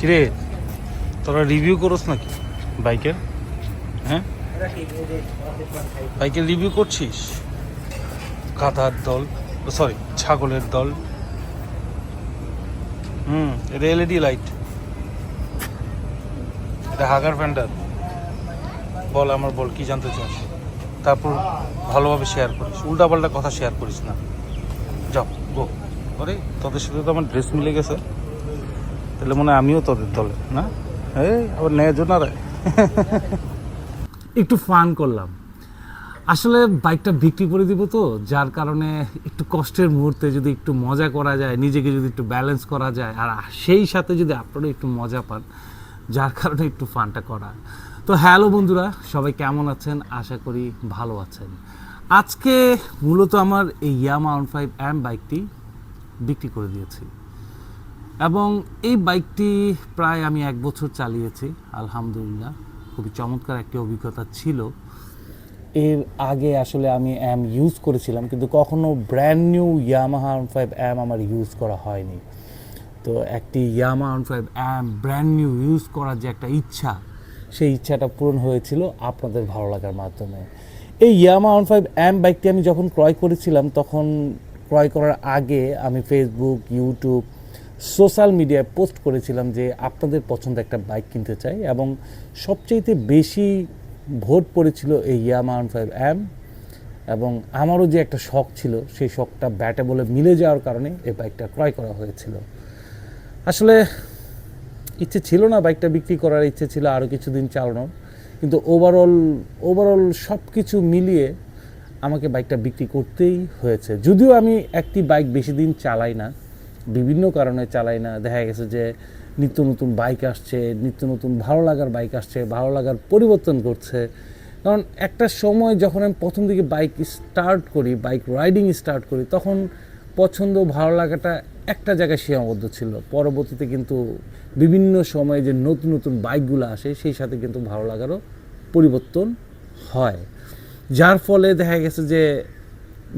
কিরে, তোরা রিভিউ করস নাকি বাইকের? হ্যাঁ? বাইকের রিভিউ করছিস? গাধার দল সরি ছাগলের দল। হুম, এটা এলইডি লাইট এটা হাগার ফ্যান্ডার বল আমার বল, কি জানতে চাস? তারপর ভালোভাবে শেয়ার করিস। উল্টাপাল্টা কথা শেয়ার করিস না। যাও গো। আরে? তোদের সাথে তো আমার ড্রেস মিলে গেছে। তাহলে মনে আমিও তোদের দলে না? এই আবার ন্যায় জন্য রে একটু ফান করলাম। আসলে বাইকটা বিক্রি করে দিব তো যার কারণে একটু কষ্টের মুহূর্তে যদি একটু মজা করা যায় নিজেকে যদি একটু ব্যালেন্স করা যায় আর সেই সাথে যদি আপনারা একটু মজা পান যার কারণে একটু ফানটা করা। তো হ্যালো বন্ধুরা সবাই কেমন আছেন? আশা করি ভালো আছেন। আজকে মূলত আমার এই ইয়ামা ওয়ান ফাইভ এম বাইকটি বিক্রি করে দিয়েছি। এবং এই বাইকটি প্রায় আমি এক বছর চালিয়েছি, আলহামদুলিল্লাহ। খুবই চমৎকার একটি অভিজ্ঞতা ছিল। এর আগে আসলে আমি অ্যাম ইউজ করেছিলাম, কিন্তু কখনো brand new Yamaha five M আমার ইউজ করা হয়নি। তো একটি ইয়ামা আউন five M brand new use করার যে একটা ইচ্ছা, সেই ইচ্ছাটা পূরণ হয়েছিল আপনাদের ভালো লাগার মাধ্যমে। এই ইয়ামা ওয়ান ফাইভ অ্যাম বাইকটি আমি যখন ক্রয় করেছিলাম, তখন ক্রয় করার আগে আমি ফেসবুক ইউটিউব সোশ্যাল মিডিয়ায় পোস্ট করেছিলাম যে আপনাদের পছন্দ একটা বাইক কিনতে চাই এবং সবচাইতে বেশি ভোট পড়েছিল এই ইয়ামা ওয়ান ফাইভ অ্যাম এবং আমারও যে একটা শখ ছিল, সেই শখটা ব্যাটে বলে মিলে যাওয়ার কারণে এই বাইকটা ক্রয় করা হয়েছিল। আসলে ইচ্ছে ছিল না বাইকটা বিক্রি করার, ইচ্ছে ছিল আরও কিছুদিন চালানোর। কিন্তু ওভারঅল ওভারঅল সব কিছু মিলিয়ে আমাকে বাইকটা বিক্রি করতেই হয়েছে। যদিও আমি একটি বাইক বেশি দিন চালাই না, বিভিন্ন কারণে চালাই না। দেখা গেছে যে নিত্য নতুন বাইক আসছে, নিত্য নতুন ভালো লাগার বাইক আসছে, ভালো লাগার পরিবর্তন করছে। কারণ একটা সময় যখন আমি প্রথম দিকে বাইক স্টার্ট করি বাইক রাইডিং স্টার্ট করি, তখন পছন্দ, ভালো লাগাটা একটা জায়গায় সীমাবদ্ধ ছিল। পরবর্তীতে কিন্তু বিভিন্ন সময়ে যে নতুন নতুন বাইকগুলো আসে, সেই সাথে কিন্তু ভালো লাগারও পরিবর্তন হয়। যার ফলে দেখা গেছে যে,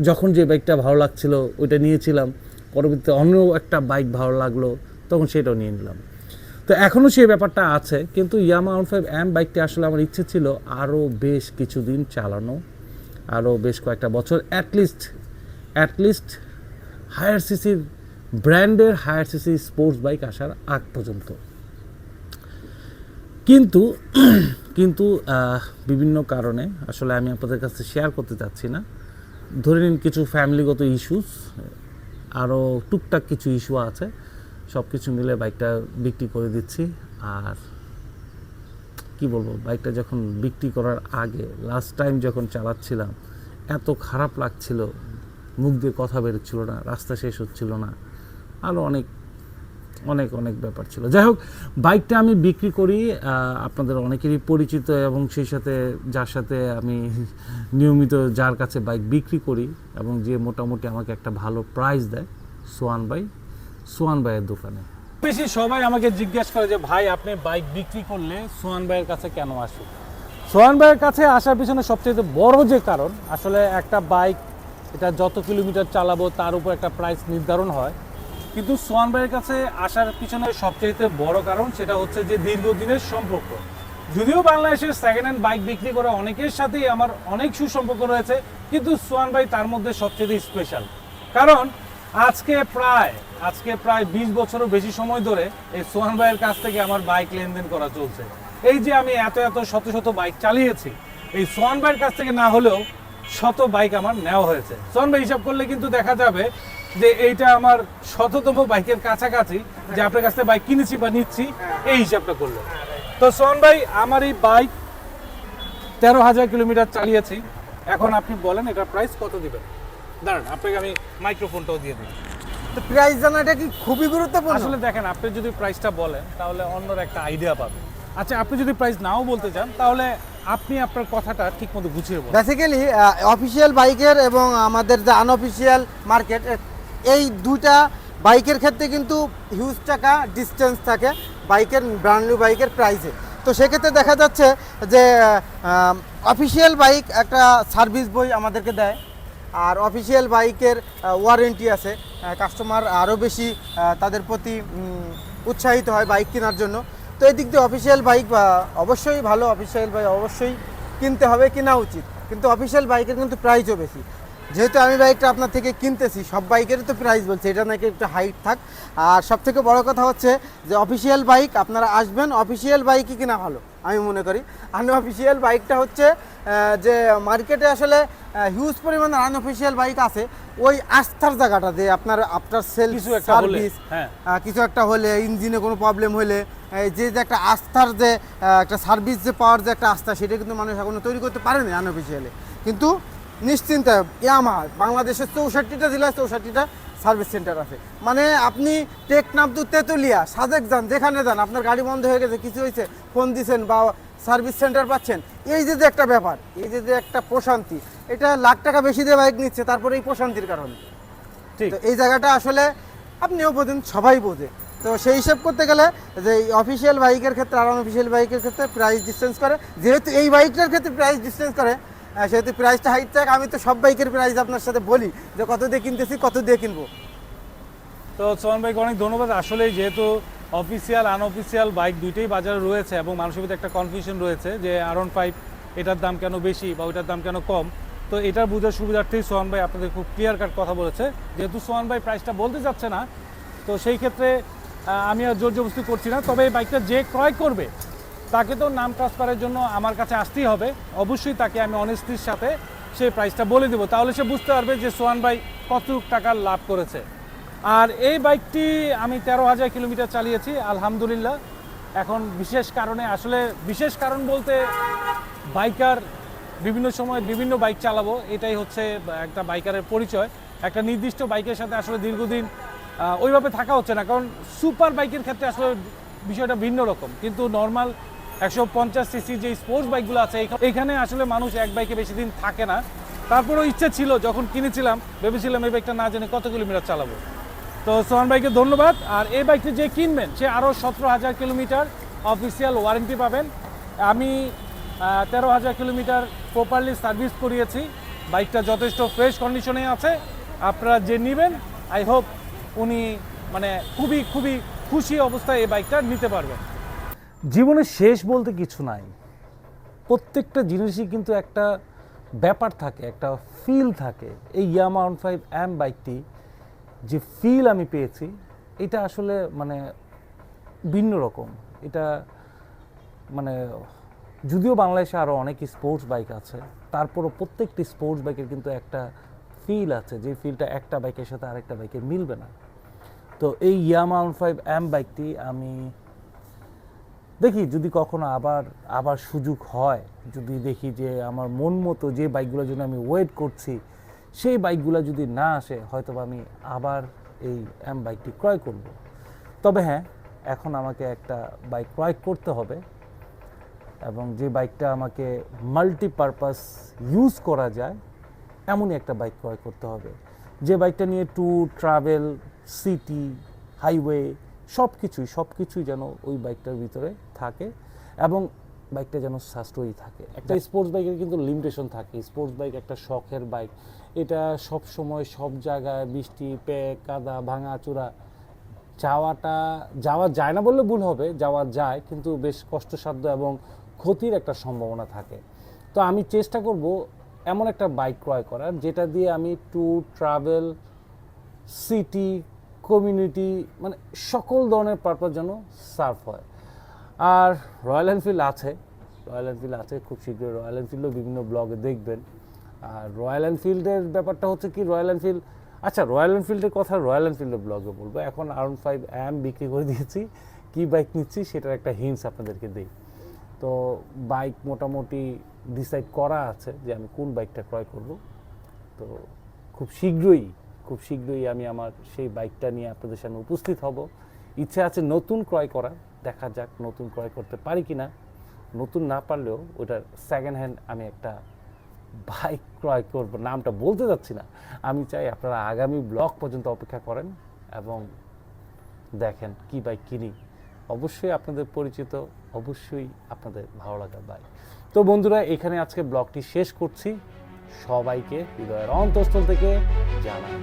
যখন যে বাইকটা ভালো লাগছিল, ওইটা নিয়েছিলাম। পরবর্তীতে অন্য একটা বাইক ভালো লাগল, তখন সেটাও নিয়ে নিলাম। তো এখনও সেই ব্যাপারটা আছে, কিন্তু ইয়ামা ওয়ান ফাইভ এম বাইকটি আসলে আমার ইচ্ছে ছিল আরও বেশ কিছুদিন চালানো আরও বেশ কয়েকটা বছর অ্যাটলিস্ট অ্যাটলিস্ট হায়ার সিসির ব্র্যান্ডের হায়ার সিসি স্পোর্টস বাইক আসার আগ পর্যন্ত। কিন্তু কিন্তু বিভিন্ন কারণে, আসলে আমি আপনাদের কাছে শেয়ার করতে চাচ্ছি না। ধরে নিন কিছু ফ্যামিলিগত ইস্যুস আরও টুকটাক কিছু ইস্যু আছে সব কিছু মিলে বাইকটা বিক্রি করে দিচ্ছি। আর কি বলব বাইকটা যখন বিক্রি করার আগে লাস্ট টাইম যখন চালাচ্ছিলাম, এত খারাপ লাগছিল, মুখ দিয়ে কথা বেরোচ্ছিল না, রাস্তা শেষ হচ্ছিল না আরও অনেক অনেক অনেক ব্যাপার ছিল। যাই হোক বাইকটা আমি বিক্রি করি আপনাদের অনেকেরই পরিচিত এবং সেই সাথে, যার সাথে আমি নিয়মিত যার কাছে বাইক বিক্রি করি এবং যে মোটামুটি আমাকে একটা ভালো প্রাইস দেয়, সোয়ান বাই সোয়ান বাইয়ের দোকানে। বেশি সবাই আমাকে জিজ্ঞেস করে যে, ভাই, আপনি বাইক বিক্রি করলে সোহান ভাইয়ের কাছে কেন আসে সোহান ভাইয়ের কাছে আসার পিছনে সবচেয়ে বড় যে কারণ, আসলে একটা বাইক, এটা যত কিলোমিটার চালাবো, তার উপর একটা প্রাইস নির্ধারণ হয়। কিন্তু সোহান ভাইয়ের কাছে আসার পিছনে সবচেয়ে বড় কারণ সেটা হচ্ছে যে দীর্ঘদিনের সম্পর্ক। যদিও বাংলাদেশের সেকেন্ড হ্যান্ড বাইক বিক্রি করা অনেকের সাথেই আমার অনেক সুসম্পর্ক রয়েছে, কিন্তু সোহান ভাই তার মধ্যে সবচেয়ে স্পেশাল কারণ আজকে প্রায় আজকে প্রায় বিশ বছরও বেশি সময় ধরে এই সোহান ভাইয়ের কাছ থেকে আমার বাইক লেনদেন করা চলছে। এই যে আমি এত এত শত শত বাইক চালিয়েছি, এই সোহান ভাইয়ের কাছ থেকে না হলেও শত বাইক আমার নেওয়া হয়েছে। সোহান ভাই হিসাব করলে কিন্তু দেখা যাবে যে এইটা আমার শততম বাইকের কাছাকাছি যে আপনার কাছ থেকে বাইক কিনেছি বা নিচ্ছি এই হিসাবটা করল। তো সোহান ভাই আমার এই বাইক তেরো হাজার কিলোমিটার চালিয়েছি। এখন আপনি বলেন এটা প্রাইস কত দিবেন? দাঁড়ান আপনাকে আমি মাইক্রোফোনটাও দিয়ে দিই তো প্রাইস জানাটা কি খুবই গুরুত্বপূর্ণ? আসলে দেখেন আপনি যদি প্রাইসটা বলেন তাহলে অন্যরা একটা আইডিয়া পাবে আচ্ছা আপনি যদি প্রাইস নাও বলতে চান তাহলে আপনি আপনার কথাটা ঠিকমতো গুছিয়ে বলুন। বেসিক্যালি অফিসিয়াল বাইকের এবং আমাদের যে আনঅফিসিয়াল মার্কেট এই দুইটা বাইকের ক্ষেত্রে কিন্তু হিউজ টাকা ডিস্টেন্স থাকে বাইকের ব্র্যান্ড নিউ বাইকের প্রাইসে তো সেক্ষেত্রে দেখা যাচ্ছে যে অফিসিয়াল বাইক একটা সার্ভিস বই আমাদেরকে দেয়। আর অফিসিয়াল বাইকের ওয়ারেন্টি আছে। কাস্টমার আরও বেশি তাদের প্রতি উৎসাহিত হয় বাইক কেনার জন্য। তো এই দিক দিয়ে অফিসিয়াল বাইক অবশ্যই ভালো। অফিসিয়াল বাইক অবশ্যই কিনতে হবে, কেনা উচিত। কিন্তু অফিসিয়াল বাইকের কিন্তু প্রাইসও বেশি। যেহেতু আমি বাইকটা আপনার থেকে কিনতেছি সব বাইকেরই তো প্রাইস বলছে এটা নাকি একটু হাইট থাক। আর সব থেকে বড় কথা হচ্ছে যে অফিসিয়াল বাইক আপনারা আসবেন অফিসিয়াল বাইকই কিনা ভালো আমি মনে করি। আনঅফিসিয়াল বাইকটা হচ্ছে যে মার্কেটে আসলে হিউজ পরিমাণে আনঅফিসিয়াল বাইক আছে ওই আস্থার জায়গাটা যে আপনার আপনার সেল কিছু একটা সার্ভিস হ্যাঁ। কিছু একটা হলে ইঞ্জিনে কোনো প্রবলেম হলে যে যে একটা আস্থার যে একটা সার্ভিস যে পাওয়ার যে একটা আস্থা সেটা কিন্তু মানুষ এখনও তৈরি করতে পারেনি আনঅফিসিয়ালি কিন্তু নিশ্চিন্তে ইয়ামা বাংলাদেশের চৌষট্টিটা জেলায় চৌষট্টিটা সার্ভিস সেন্টার আছে। মানে আপনি টেকনাফ টু তেঁতুলিয়া সাজেক যান যেখানে যান আপনার গাড়ি বন্ধ হয়ে গেছে কিছু হয়েছে ফোন দিছেন বা সার্ভিস সেন্টার পাচ্ছেন। এই যে যে একটা ব্যাপার এই যে যে একটা প্রশান্তি এটা লাখ টাকা বেশি দিয়ে বাইক নিচ্ছে তারপরে এই প্রশান্তির কারণে। ঠিক। এই জায়গাটা আসলে আপনিও বোঝেন সবাই বোঝে। তো সেই হিসেব করতে গেলে যে অফিসিয়াল বাইকের ক্ষেত্রে আর অফিসিয়াল বাইকের ক্ষেত্রে প্রাইস ডিস্টেন্স করে যেহেতু এই বাইকটার ক্ষেত্রে প্রাইস ডিস্টেন্স করে সেহেতু প্রাইসটা হাইট থাক আমি তো সব বাইকের প্রাইস আপনার সাথে বলি যে কত দিয়ে কিনতেছি, কত দিয়ে কিনবো। তো সোহান ভাইকে অনেক ধন্যবাদ। আসলে যেহেতু অফিসিয়াল আনঅফিসিয়াল বাইক দুইটাই বাজারে রয়েছে এবং মানুষের ভিতরে একটা কনফিউশন রয়েছে যে আর ফাইভ এটার দাম কেন বেশি বা ওইটার দাম কেন কম। তো এটার বোঝার সুবিধার্থেই সোহান ভাই আপনাদের খুব ক্লিয়ার কাট কথা বলেছে। যেহেতু সোহান ভাই প্রাইসটা বলতে যাচ্ছে না, তো সেই ক্ষেত্রে আমি আর জোর জবস্তি করছি না। তবে এই বাইকটা যে ক্রয় করবে তাকে তো নাম ট্রান্সফারের জন্য আমার কাছে আসতেই হবে। অবশ্যই তাকে আমি অনেস্টির সাথে সেই প্রাইসটা বলে দেবো। তাহলে সে বুঝতে পারবে যে সোহান ভাই কত টাকা লাভ করেছে। আর এই বাইকটি আমি তেরো হাজার কিলোমিটার চালিয়েছি, আলহামদুলিল্লাহ। এখন বিশেষ কারণে, আসলে বিশেষ কারণ বলতে বাইকার বিভিন্ন সময় বিভিন্ন বাইক চালাবো, এটাই হচ্ছে একটা বাইকারের পরিচয়। একটা নির্দিষ্ট বাইকের সাথে আসলে দীর্ঘদিন ওইভাবে থাকা হচ্ছে না। কারণ সুপার বাইকের ক্ষেত্রে আসলে বিষয়টা ভিন্ন রকম। কিন্তু নর্মাল একশো পঞ্চাশ সিসি যে স্পোর্টস বাইকগুলো আছে এখানে আসলে মানুষ এক বাইকে বেশি দিন থাকে না। তারপরেও ইচ্ছে ছিল, যখন কিনেছিলাম, ভেবেছিলাম এই বাইকটা না জেনে কত কিলোমিটার চালাবো। তো সোহান ভাইকে ধন্যবাদ। আর এই বাইকটি যে কিনবেন, সে আরও সতেরো হাজার কিলোমিটার অফিসিয়াল ওয়ারেন্টি পাবেন। আমি তেরো হাজার কিলোমিটার প্রপারলি সার্ভিস করিয়েছি। বাইকটা যথেষ্ট ফ্রেশ কন্ডিশনে আছে। আপনারা যে নেবেন আই হোপ উনি মানে খুবই খুবই খুশি অবস্থায় এই বাইকটা নিতে পারবেন। জীবনে শেষ বলতে কিছু নাই। প্রত্যেকটা জিনিসই কিন্তু একটা ব্যাপার থাকে, একটা ফিল থাকে। এই ইয়ামা ওয়ান ফাইভ এম বাইকটি যে ফিল আমি পেয়েছি, এটা আসলে মানে ভিন্ন রকম। এটা মানে যদিও বাংলাদেশে আরও অনেক স্পোর্টস বাইক আছে, তারপরও প্রত্যেকটি স্পোর্টস বাইকের কিন্তু একটা ফিল আছে, যে ফিলটা একটা বাইকের সাথে আরেকটা বাইকের মিলবে না। তো এই ইয়ামা ওয়ান ফাইভ এম বাইকটি আমি দেখি যদি কখনো আবার আবার সুযোগ হয়, যদি দেখি যে আমার মন মতো যে বাইকগুলোর জন্য আমি ওয়েট করছি, সেই বাইকগুলো যদি না আসে হয়তো আমি আবার এই এম বাইকটি ক্রয় করব। তবে হ্যাঁ এখন আমাকে একটা বাইক ক্রয় করতে হবে এবং যে বাইকটা আমাকে মাল্টিপারপাস ইউজ করা যায়, এমনই একটা বাইক ক্রয় করতে হবে। যে বাইকটা নিয়ে ট্যুর ট্রাভেল সিটি হাইওয়ে সব কিছুই সব কিছুই যেন ওই বাইকটার ভিতরে থাকে এবং বাইকটা যেন সাশ্রয়ী থাকে। একটা স্পোর্টস বাইকের কিন্তু লিমিটেশন থাকে। স্পোর্টস বাইক একটা শখের বাইক এটা সব সময় সব জায়গায় বৃষ্টি প্যাক কাদা ভাঙা চূড়া যাওয়াটা যাওয়া যায় না বললে ভুল হবে যাওয়া যায় কিন্তু বেশ কষ্টসাধ্য এবং ক্ষতির একটা সম্ভাবনা থাকে। তো আমি চেষ্টা করব এমন একটা বাইক ক্রয় করার যেটা দিয়ে আমি ট্যুর ট্রাভেল সিটি কমিউনিটি মানে সকল ধরনের পারপাস যেন সার্ভ হয়। আর রয়্যাল এনফিল্ড আছে রয়্যাল এনফিল্ড আছে, খুব শীঘ্রই রয়্যাল এনফিল্ডও বিভিন্ন ব্লগে দেখবেন। আর রয়্যাল এনফিল্ডের ব্যাপারটা হচ্ছে কি রয়্যাল এনফিল্ড আচ্ছা রয়্যাল এনফিল্ডের কথা রয়্যাল এনফিল্ডের ব্লগে বলব। এখন আর ফাইভ অ্যাম বিক্রি করে দিয়েছি। কি বাইক নিচ্ছি সেটার একটা হিন্টস আপনাদেরকে দিই। তো বাইক মোটামুটি ডিসাইড করা আছে যে আমি কোন বাইকটা ক্রয় করব। তো খুব শীঘ্রই খুব শীঘ্রই আমি আমার সেই বাইকটা নিয়ে আপনাদের সামনে উপস্থিত হব। ইচ্ছে আছে নতুন ক্রয় করার, দেখা যাক নতুন ক্রয় করতে পারি কি না নতুন না পারলেও ওটার সেকেন্ড হ্যান্ড আমি একটা বাইক ক্রয় করব, নামটা বলতে যাচ্ছি না। আমি চাই আপনারা আগামী ব্লক পর্যন্ত অপেক্ষা করেন এবং দেখেন কি বাইক কিনি। অবশ্যই আপনাদের পরিচিত, অবশ্যই আপনাদের ভালো লাগার বাইক। তো বন্ধুরা, এখানে আজকে ব্লগটি শেষ করছি। সবাইকে হৃদয়ের অন্তঃস্থল থেকে জানাই।